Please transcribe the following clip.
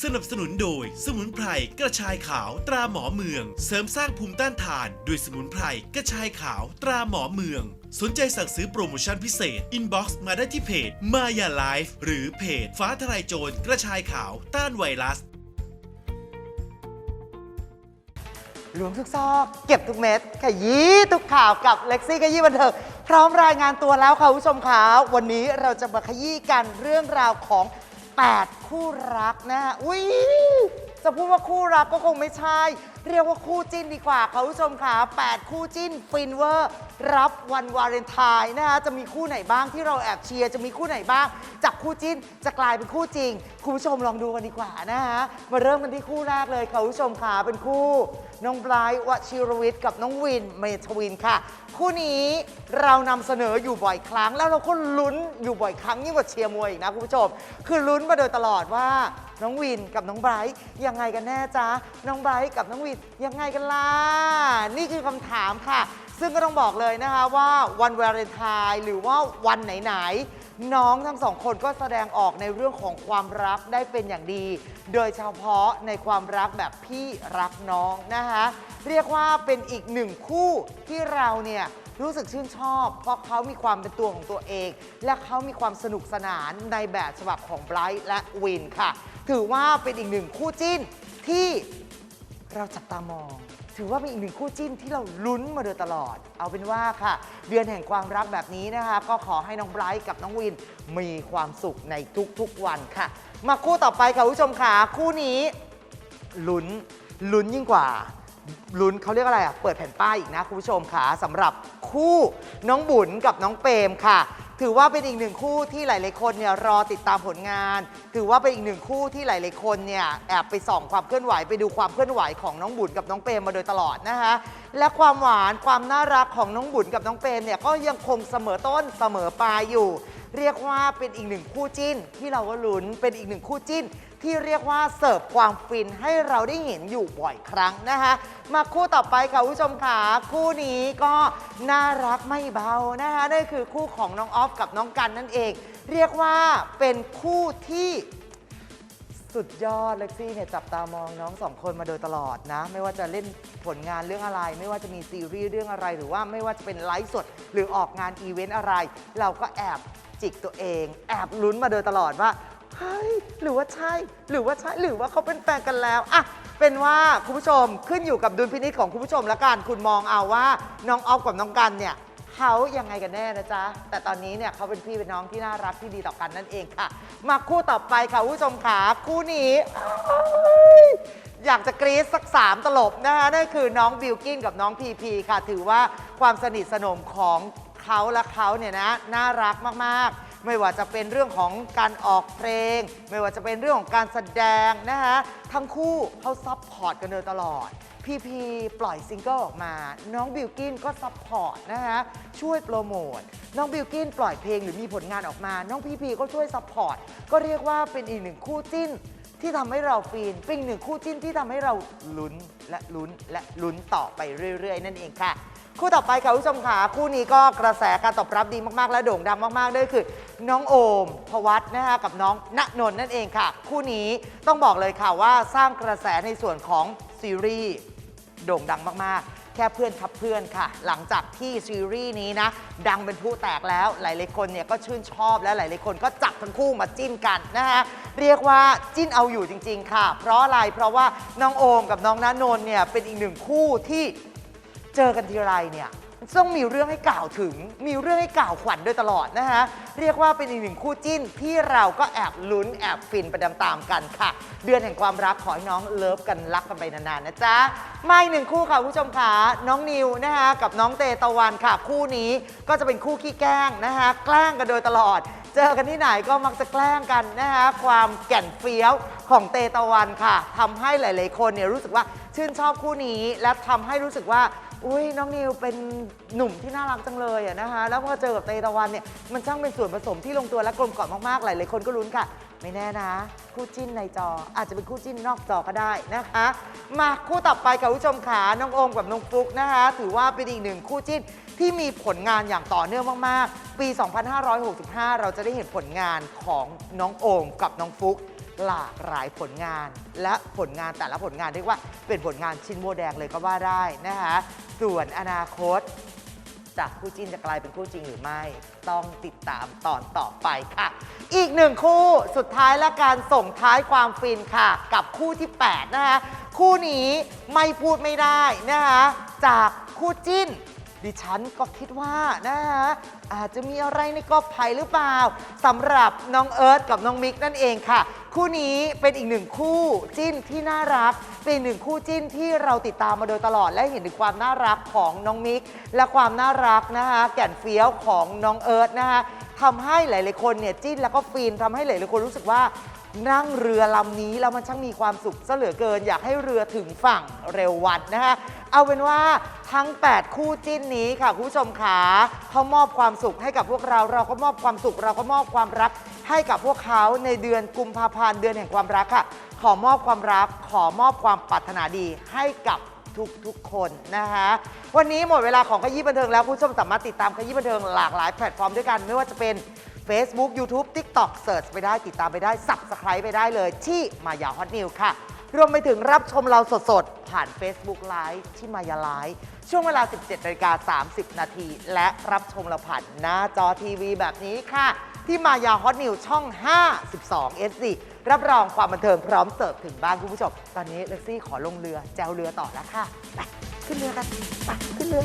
สนับสนุนโดยสมุนไพรกระชายขาวตราหมอเมือง เสริมสร้างภูมิต้านทานด้วยสมุนไพรกระชายขาวตราหมอเมือง สนใจสั่งซื้อโปรโมชั่นพิเศษ อินบ็อกซ์มาได้ที่เพจมายาไลฟ์หรือเพจ ฟ้าทลายโจรกระชายขาวต้านไวรัสล้วงทุกซอกเก็บทุกเม็ดขยี้ทุกข่าวกับเล็กซี่ขยี้บันเทิงพร้อมรายงานตัวแล้วค่ะคุณผู้ชมคะวันนี้เราจะมาขยี้กันเรื่องราวของ 8 คู่รักนะฮะอุ้ยจะพูดว่าคู่รักก็คงไม่ใช่ เรียกว่าคู่จิ้นดีกว่าค่ะคุณผู้ชมค่ะ8คู่จิ้นฟินเวอร์ รับวันวาเลนไทน์นะคะจะมีคู่ไหนบ้างที่เราแอบเชียร์จะมีคู่ไหนบ้าง จากคู่จิ้นจะกลายเป็นคู่จริง คุณผู้ชมลองดูกันดีกว่านะคะมาเริ่มกันที่คู่แรกเลยค่ะคุณผู้ชมค่ะเป็นคู่ น้องไบรท์วชิรวิทย์กับน้องวินเมทวินค่ะ คู่นี้เรานำเสนออยู่บ่อยครั้ง แล้วเราก็ลุ้นอยู่บ่อยครั้งยิ่งกว่าเชียร์มวยอีกนะคุณผู้ชม คือลุ้นมาโดยตลอดว่าน้องวินกับน้องไบรท์ยังไงกันแน่จ๊ะน้องไบรท์กับน้องวินยังไงกันล่ะนี่คือคำถามค่ะ ซึ่งก็ต้องบอกเลยนะคะว่าวันวาเลนไทน์หรือว่าวันไหนๆ น้องทั้งสองคนก็แสดงออกในเรื่องของความรักได้เป็นอย่างดี โดยเฉพาะในความรักแบบพี่รักน้องนะคะเรียกว่าเป็นอีกหนึ่งคู่ที่เราเนี่ยรู้สึกชื่นชอบ เพราะเขามีความเป็นตัวของตัวเอง และเขามีความสนุกสนานในแบบฉบับของไบรท์และวินค่ะ ถือว่าเป็นอีกหนึ่งคู่จิ้นที่เราจับตามอง ถือว่าเป็นอีกหนึ่งคู่จิ้นที่เราลุ้นมาโดยตลอด เอาเป็นว่าค่ะ เดือนแห่งความรักแบบนี้นะคะ ก็ขอให้น้องไบรท์กับน้องวินมีความสุขในทุกๆวันค่ะ มาคู่ต่อไปค่ะคุณผู้ชมค่ะคู่นี้ลุ้นลุ้นยิ่งกว่า ลุ้นเขาเรียกอะไรอะ เปิดแผ่นป้ายอีกนะคุณผู้ชมค่ะสำหรับคู่น้องบุญกับน้องเปรมค่ะ ถือว่าเป็นอีกหนึ่งคู่ที่หลายๆคนเนี่ยรอติดตามผลงาน ถือว่าเป็นอีกหนึ่งคู่ที่หลายๆคนเนี่ยแอบไปส่องความเคลื่อนไหวไปดูความเคลื่อนไหวของน้องบุญกับน้องเปรมมาโดยตลอดนะคะและความหวานความน่ารักของน้องบุญกับน้องเปรมเนี่ยก็ยังคงเสมอต้นเสมอปลายอยู่ เรียกว่าเป็นอีกหนึ่งคู่จิ้น ที่เราก็ลุ้นเป็นอีกหนึ่งคู่จิ้น ที่เรียกว่าเสิร์ฟความฟินให้เราได้เห็นอยู่บ่อยครั้งนะคะ มาคู่ต่อไปค่ะคุณผู้ชมค่ะคู่นี้ก็น่ารักไม่เบานะคะนั่นคือคู่ของน้องออฟกับน้องกันนั่นเอง เรียกว่าเป็นคู่ที่สุดยอดเล็กซี่เนี่ยจับตามองน้องสองคนมาโดยตลอดนะ ไม่ว่าจะเล่นผลงานเรื่องอะไร ไม่ว่าจะมีซีรีส์เรื่องอะไร หรือว่าไม่ว่าจะเป็นไลฟ์สด หรือออกงานอีเวนต์อะไร เราก็แอบ จิกตัวเอง แอบลุ้นมาโดยตลอดว่าเฮ้ยหรือว่าใช่หรือว่าใช่หรือว่าเขาเป็นแฟนกันแล้วอะเป็นว่าคุณผู้ชมขึ้นอยู่กับดุลพินิจของคุณผู้ชมละกันคุณมองเอาว่าน้องออฟกับน้องกันเนี่ยเขายังไงกันแน่นะจ๊ะ แต่ตอนนี้เนี่ยเขาเป็นพี่เป็นน้องที่น่ารักที่ดีต่อกันนั่นเองค่ะ มาคู่ต่อไปค่ะคุณผู้ชมขาคู่นี้อยอยากจะกรี๊ดสักสามตลบนะคะนั่นคือน้องบิวกินกับน้องพีพีค่ะ ถือว่าความสนิทสนมของ เขาและเขาเนี่ยนะน่ารักมากๆ ไม่ว่าจะเป็นเรื่องของการออกเพลง ไม่ว่าจะเป็นเรื่องของการแสดงนะคะทั้งคู่เขาซัพพอร์ตกันโดยตลอด พีพีปล่อยซิงเกิลออกมา น้องบิวกินก็ซัพพอร์ตนะคะช่วยโปรโมทน้องบิวกินปล่อยเพลงหรือมีผลงานออกมา น้องพีพีก็ช่วยซัพพอร์ตก็เรียกว่าเป็นอีกหนึ่งคู่จิ้นที่ทำให้เราฟินเป็นอีกหนึ่งคู่จิ้นที่ทำให้เราลุ้นและลุ้นและลุ้นต่อไปเรื่อย ๆ นั่นเองค่ะ คู่ต่อไปค่ะคุณผู้ชมค่ะคู่นี้ก็กระแสการตอบรับดีมากๆ และโด่งดังมากๆด้วยคือ น้องโอมพวัตนะคะกับน้องณนนท์นั่นเองค่ะ คู่นี้ต้องบอกเลยค่ะว่าสร้างกระแสในส่วนของซีรีส์โด่งดังมากๆ แค่เพื่อนครับเพื่อนค่ะ หลังจากที่ซีรีส์นี้นะ ดังเป็นผู้แตกแล้วหลายๆคนเนี่ยก็ชื่นชอบและหลายๆคนก็จับทั้งคู่มาจิ้นกันนะคะเรียกว่าจิ้นเอาอยู่จริง ๆ ค่ะ เพราะอะไรเพราะว่าน้องโอมกับน้องณนนท์เนี่ยเป็นอีกหนึ่งคู่ที่ เจอกันทีไรเนี่ยต้องมีเรื่องให้กล่าวถึง มีเรื่องให้กล่าวขวัญโดยตลอดนะคะเรียกว่าเป็นอีกหนึ่งคู่จิ้นที่เราก็แอบลุ้นแอบฟินไปตามๆกันค่ะ เดือนแห่งความรักขอให้น้องเลิฟกันรักกันไปนานๆนะจ๊ะ มาอีกหนึ่งคู่ค่ะคุณผู้ชมค่ะน้องนิวนะคะกับน้องเตตะวันค่ะ คู่นี้ก็จะเป็นคู่ขี้แกล้งนะคะแกล้งกันโดยตลอด เจอกันที่ไหนก็มักจะแกล้งกันนะคะความแก่นเฟี้ยวของเตตะวันค่ะทำให้หลาย ๆ คนเนี่ยรู้สึกว่าชื่นชอบคู่นี้และทำให้รู้สึกว่า อุ้ยน้องนิวเป็นหนุ่มที่น่ารักจังเลยอะนะคะ แล้วพอเจอกับเตยตะวันเนี่ยมันช่างเป็นส่วนผสมที่ลงตัวและกลมกล่อมมากๆหลายๆคนก็ลุ้นค่ะ ไม่แน่นะ คู่จิ้นในจออาจจะเป็นคู่จิ้นนอกจอก็ได้นะคะ มาคู่ต่อไปกับผู้ชมขาน้องโอมกับน้องฟลุกนะคะ ถือว่าเป็นอีกหนึ่งคู่จิ้นที่มีผลงานอย่างต่อเนื่องมากๆ ปี 2565 เราจะได้เห็นผลงานของน้องโอมกับน้องฟลุก หลากหลายผลงานและผลงานแต่ละผลงานเรียกว่าเป็นผลงานชิ้นโบแดงเลยก็ว่าได้นะคะ ส่วนอนาคต จากคู่จิ้นจะกลายเป็นคู่จริงหรือไม่ ต้องติดตามตอนต่อไปค่ะ อีกหนึ่งคู่สุดท้ายและการส่งท้ายความฟินค่ะ กับคู่ที่ 8 นะคะ คู่นี้ไม่พูดไม่ได้นะคะจากคู่จิ้นดิฉันก็คิดว่านะคะอาจจะมีอะไรในกอบไผ่หรือเปล่าสำหรับน้องเอิร์ธกับน้องมิกนั่นเองค่ะ คู่นี้เป็นอีกหนึ่งคู่จิ้นที่น่ารัก เป็นอีกหนึ่งคู่จิ้นที่เราติดตามมาโดยตลอด และเห็นถึงความน่ารักของน้องมิก และความน่ารักนะคะแก่นเฟี้ยวของน้องเอิร์ธนะคะทำให้หลาย ๆ คนเนี่ยจิ้นแล้วก็ฟินทำให้หลาย ๆ คนรู้สึกว่านั่งเรือลำนี้แล้วมันช่างมีความสุขซะเหลือเกิน อยากให้เรือถึงฝั่งเร็ววันนะคะเอาเป็นว่าทั้ง 8 คู่จิ้นนี้ค่ะคุณผู้ชมขาเขามอบความสุขให้กับพวกเรา เราก็มอบความสุข เราก็มอบความรัก ให้กับพวกเขาในเดือนกุมภาพันธ์เดือนแห่งความรักค่ะ ขอมอบความรัก ขอมอบความปรารถนาดีให้กับทุกๆคนนะคะวันนี้หมดเวลาของขยี้บันเทิงแล้วคุณผู้ชมสามารถติดตามขยี้บันเทิงหลากหลายแพลตฟอร์มด้วยกัน ไม่ว่าจะเป็น Facebook YouTube TikTok เสิร์ชไปได้ติดตามไปได้ Subscribe ไปได้เลยที่มายาฮอตนิวค่ะ รวมไปถึงรับชมเราสดๆ ผ่าน Facebook Live ที่มายาไลฟ์ช่วงเวลา 17นาฬิกา30 นาที และรับชมเราผ่านหน้าจอทีวีแบบนี้ค่ะ ที่มายาฮอตนิวช่อง 52 SD รับรองความบันเทิงพร้อมเสิร์ฟถึงบ้านคุณผู้ชม ตอนนี้เล็กซี่ขอลงเรือแจวเรือต่อแล้วค่ะไปขึ้นเรือกันไปขึ้นเรือ